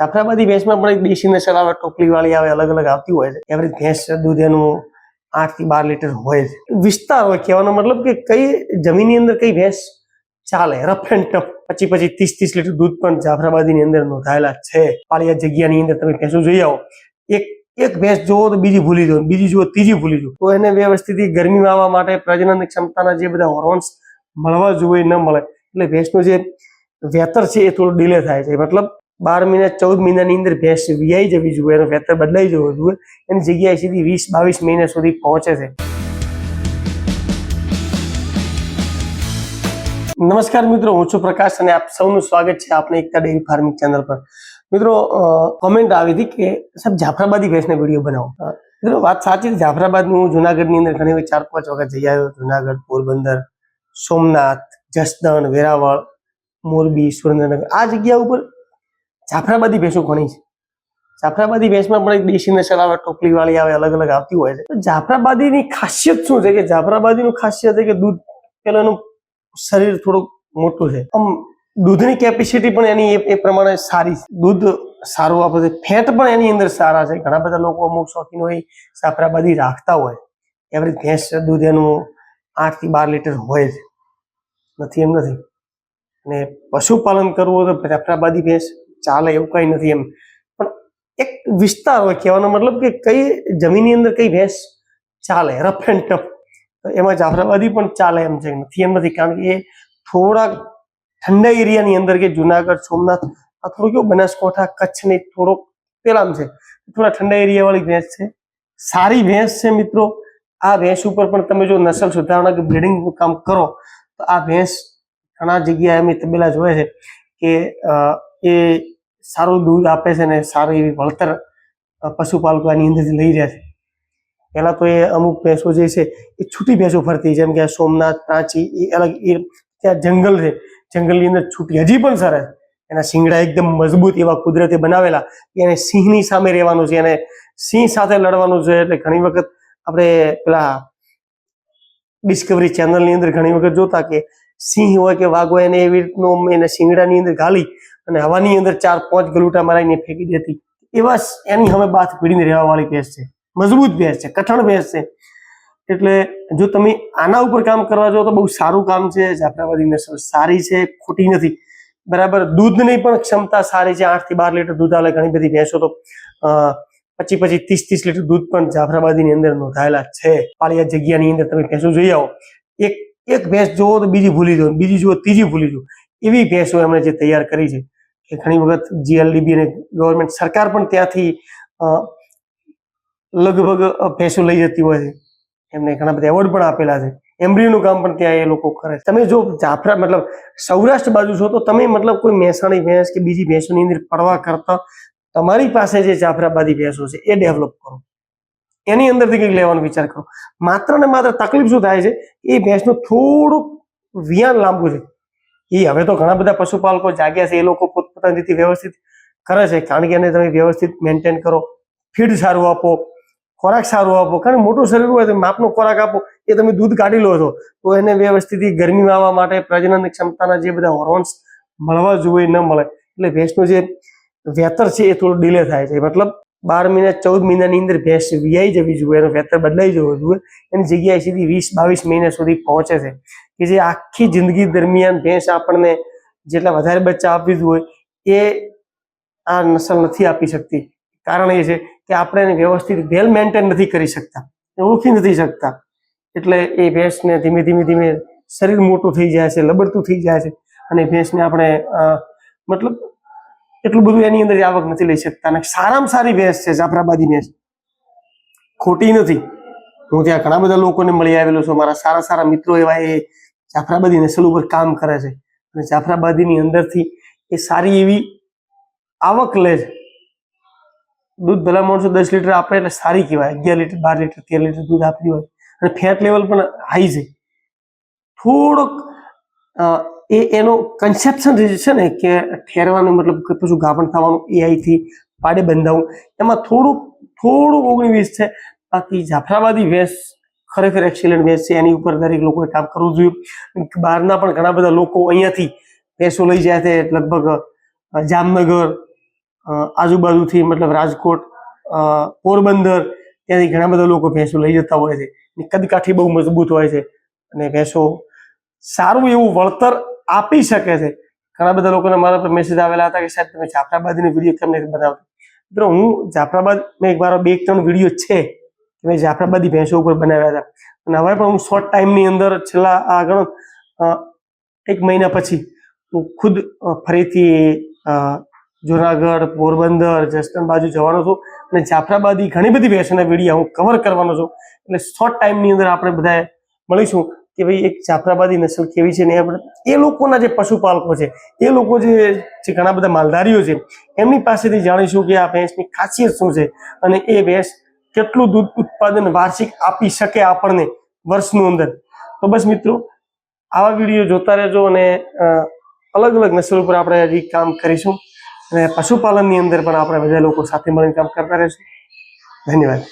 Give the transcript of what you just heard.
જાફરાબાદી ભેંસમાં પણ એક દેશી નસલ આવે ટોપલી વાળી આવે અલગ અલગ આવતી હોય છે. એવરેજ ભેંસ દૂધ એનું આઠથી બાર લીટર હોય છે. વિસ્તાર હોય, કહેવાનો મતલબ કે કઈ જમીનની અંદર કઈ ભેંસ ચાલે રફ એન્ડ ટફ પછી પછી ત્રીસ ત્રીસ લીટર દૂધ પણ જાફરાબાદીની અંદર નોંધાયેલા છે. પાળિયા જગ્યાની અંદર તમે ભેંસો જોઈ આવો. એક એક ભેંસ જોવો તો બીજી ભૂલી જાઓ, બીજી જુઓ, ત્રીજી ભૂલી જાઓ. તો એને વ્યવસ્થિત ગરમી આવવા માટે પ્રજનન ક્ષમતાના જે બધા હોર્મોન્સ મળવા જોઈએ ન મળે. એટલે ભેંસનું જે વેતર છે એ થોડું ડિલે થાય છે. મતલબ બાર મહિના, ચૌદ મહિનાની અંદર ભેંસ વિયાઈ જવી જોઈએ, એનું વેતર બદલાઈ જવું જોઈએ, એની જગ્યાએ સીધી વીસ, બાવીસ મહિના સુધી પહોંચે છે. નમસ્કાર મિત્રો, હું છું પ્રકાશ અને આપ સૌનું સ્વાગત છે આપણે એકતા ડેરી ફાર્મિંગ ચેનલ પર. મિત્રો કોમેન્ટ આવી હતી કે સાહેબ જાફરાબાદી ભેંસને વીડિયો બનાવો. મિત્રો, વાત સાચી છે, જાફરાબાદની હું જુનાગઢની અંદર ઘણી વાર ચાર, પાંચ વખત જઈ આવ્યો. જુનાગઢ, પોરબંદર, સોમનાથ, જસદણ, વેરાવળ, મોરબી, સુરેન્દ્રનગર. આ જગ્યા ઉપર જાફરાબાદી ભેંસો ઘણી છે. જાફરાબાદી ભેંસમાં પણ એક દેશી નસલ આવે ટોપલી વાળી આવે અલગ અલગ આવતી હોય છે. તો જાફરાબાદીની ખાસિયત શું છે કે જાફરાબાદીનું ખાસિયત છે કે દૂધ પેલો શરીર થોડુંક મોટું છે. આમ દૂધની કેપેસિટી પણ એની એ- પ્રમાણે સારી છે. દૂધ સારું આપે છે. ફેટ પણ એની અંદર સારા છે. ઘણા બધા લોકો અમુક શોખીન હોય, જાફરાબાદી રાખતા હોય. એવરેજ ભેંસ દૂધ એનું આઠથી બાર લીટર હોય છે. નથી એમ નથી. અને પશુપાલન કરવું હોય તો જાફરાબાદી ભેંસ ચાલે એવું કઈ નથી એમ. પણ એક વિસ્તાર હોય, કહેવાનો મતલબ કે કઈ જમીનની અંદર કઈ ભેંસ ચાલે રફ એન્ડ ટફ એમાં જાફરાબાદી પણ ચાલે એમ છે, નથી એમ નથી. કારણ કે એ થોડાક ઠંડા એરિયાની અંદર કે જુનાગઢ, સોમનાથ, આ થોડું કેવું બનાસકાંઠા કચ્છની થોડોક પેલામ છે. થોડા ઠંડા એરિયાવાળી ભેંસ છે. સારી ભેંસ છે મિત્રો. આ ભેંસ ઉપર પણ તમે જો નસલ સુધારણા કે બ્રીડિંગ કામ કરો, તો આ ભેંસ ઘણા જગ્યાએ અમે તબેલા જોયા છે કે એ સારું દૂધ આપે છે ને સારી એવી વળતર પશુપાલકો આની અંદરથી લઈ રહ્યા છે. પહેલા તો એ અમુક ભેંસો જે છે, એ છૂટી ભેંસો ફરતી, જેમ કે સોમનાથ પ્રાચી એ અલગ, એ ત્યાં જંગલ છે. જંગલની અંદર છૂટી હજી પણ સરસ. એના શિંગડા એકદમ મજબૂત એવા કુદરતે બનાવેલા. એને સિંહની સામે રહેવાનું છે, એને સિંહ સાથે લડવાનું છે. એટલે ઘણી વખત આપણે પેલા ડિસ્કવરી ચેનલની અંદર ઘણી વખત જોતા કે સિંહ હોય કે વાઘ હોય, એને એવી રીતનું એને શિંગડાની અંદર ગાલી અને હવાની અંદર ચાર, પાંચ ગલુટા મારીને ફેંકી દેતી. એવા એની હવે બાથ પીડીને રહેવા વાળી ભેંસ છે. મજબૂત ભેંસ છે, કઠણ ભેંસ છે. એટલે જો તમે આના ઉપર કામ કરવા જાઓ તો બહુ સારું કામ છે. જાફરાબાદી નસલ સારી છે, ખોટી નથી. બરાબર, દૂધની પણ ક્ષમતા સારી છે. આઠથી બાર લીટર દૂધ આવે ઘણી બધી ભેંસો તો પચી પચી ત્રીસ ત્રીસ લીટર દૂધ પણ જાફરાબાદીની અંદર નોંધાયેલા છે. પાળિયા જગ્યાની અંદર તમે ભેંસો જોઈ આવો. એક એક ભેંસ જોવો તો બીજી ભૂલી જાઓ. બીજી જુઓ, ત્રીજી ભૂલી જાઓ. એવી ભેંસો એમણે જે તૈયાર કરી છે. કે ઘણી વખત જીએલડીબી અને ગવર્મેન્ટ સરકાર પણ ત્યાંથી લગભગ ભેંસો લઈ જતી હોય છે. એમને ઘણા બધા એવોર્ડ પણ આપેલા છે. એમ્બ્રીનું કામ પણ ત્યાં એ લોકો કરે છે. તમે જો જાફરા, મતલબ સૌરાષ્ટ્ર બાજુ છો તો તમે મતલબ કોઈ મહેસાણી ભેંસ કે બીજી ભેંસોની અંદર પડવા કરતા તમારી પાસે જે જાફરાબાદી ભેંસો છે એ ડેવલપ કરો. એની અંદરથી કંઈક લેવાનો વિચાર કરો. માત્ર ને માત્ર તકલીફ શું થાય છે? એ ભેંસનું થોડુંક વિયાન લાંબુ છે. એ હવે તો ઘણા બધા પશુપાલકો જાગ્યા છે, એ લોકો પોતપોતાની રીતે વ્યવસ્થિત કરે છે. કારણ કે એને તમે વ્યવસ્થિત મેન્ટેન કરો ફીડ સારું આપો, ખોરાક સારું આપો. કારણ મોટું શરીર હોય તો માપનો ખોરાક આપો, એ તમે દૂધ કાઢી લો છો. તો એને વ્યવસ્થિત ગરમીમાં આવવા માટે પ્રજનન ક્ષમતાના જે બધા હોર્મોન્સ મળવા જોઈએ ન મળે. એટલે ભેંસનું જે વેતર છે એ થોડું ડીલે થાય છે. મતલબ બાર મહિના, ચૌદ મહિનાની અંદર ભેંસ વિયાઈ જવી જોઈએ, એનું વેતર બદલાઈ જવું જોઈએ. એની જગ્યાએ સીધી વીસ બાવીસ મહિના સુધી પહોંચે છે. કે જે આખી જિંદગી દરમિયાન ભેંસ આપણને જેટલા વધારે બચ્ચા આપી હોય એ આ નસલ નથી આપી શકતી. કારણ એ છે કે આપણે એને વ્યવસ્થિત વેલ મેન્ટેન નથી કરી શકતા. ઓળખી નથી શકતા. એટલે એ ભેંસને ધીમે ધીમે ધીમે શરીર મોટું થઈ જાય છે, લબડતું થઈ જાય છે અને ભેંસને આપણે મતલબ એટલું બધું એની અંદર આવક નથી લઈ શકતા. અને સારામાં સારી ભેંસ છે, જાફરાબાદી ભેંસ. ખોટી નથી. હું ત્યાં ઘણા બધા લોકોને મળી આવેલો છું. મારા સારા સારા મિત્રો એવા એ જાફરાબાદી નસલ ઉપર કામ કરે છે. અને જાફરાબાદીની અંદરથી એ સારી એવી આવક લે છે. દૂધ ભલા માણસો દસ લીટર આપે એટલે સારી કહેવાય. અગિયાર લીટર, બાર લીટર, તેર લીટર દૂધ આપતી હોય. અને ફેટ લેવલ પણ હાઈ છે. થોડોક એ એનો કન્સેપ્શન જે છે ને કે ઠેરવાનું મતલબ કે પછી ગાભણ થવાનું એઆઈથી પાડે બંધાવું, એમાં થોડુંક થોડુંક ઓગણીવીસ છે. બાકી જાફરાબાદી ભેંસ ખરેખર એક્સિલન્ટ ભેંસ છે. એની ઉપર દરેક લોકોએ કામ કરવું જોઈએ. બહારના પણ ઘણા બધા લોકો અહીંયાથી ભેંસો લઈ જાય છે. લગભગ જામનગર આજુબાજુથી મતલબ રાજકોટ પોરબંદર ત્યાંથી ઘણા બધા લોકો ભેંસો લઈ જતા હોય છે. કદકાઠી બહુ મજબૂત હોય છે અને ભેંસો સારું એવું વળતર આપી શકે છે. ઘણા બધા લોકોને મારા પર મેસેજ આવેલા હતા કે સાહેબ, તમે જાફરાબાદની વીડિયો કેમ નથી બતાવતા મિત્રો, હું જાફરાબાદ મેં એક મારો બે ત્રણ વીડિયો છે. કે જાફરા જાફરાબાદી ભેંસો ઉપર બનાવ્યા હતા. અને હવે પણ હું શોર્ટ ટાઈમની અંદર છેલ્લા, આ ગણો એક મહિના પછી હું ખુદ ફરીથી જુનાગઢ, પોરબંદર, જસદણ બાજુ જવાનો છું. અને જાફરાબાદી ઘણી બધી ભેંસોના વિડીયા હું કવર કરવાનો છું. એટલે શોર્ટ ટાઈમની અંદર આપણે બધા મળીશું કે ભાઈ એક જાફરાબાદી નસલ કેવી છે ને આપણે, એ લોકોના જે પશુપાલકો છે, એ લોકો જે ઘણા બધા માલધારીઓ છે, એમની પાસેથી જાણીશું કે આ ભેંસની ખાસિયત શું છે. અને એ ભેંસ કેટલું દૂધ ઉત્પાદન વાર્ષિક આપી શકે આપણને વર્ષનું અંદર? તો બસ મિત્રો, આવા વીડિયો જોતા રહેજો અને અલગ અલગ નસલ ઉપર આપણે હજી કામ કરીશું. અને પશુપાલનની અંદર પણ આપણે બધા લોકો સાથે મળીને કામ કરતા રહીશું. ધન્યવાદ.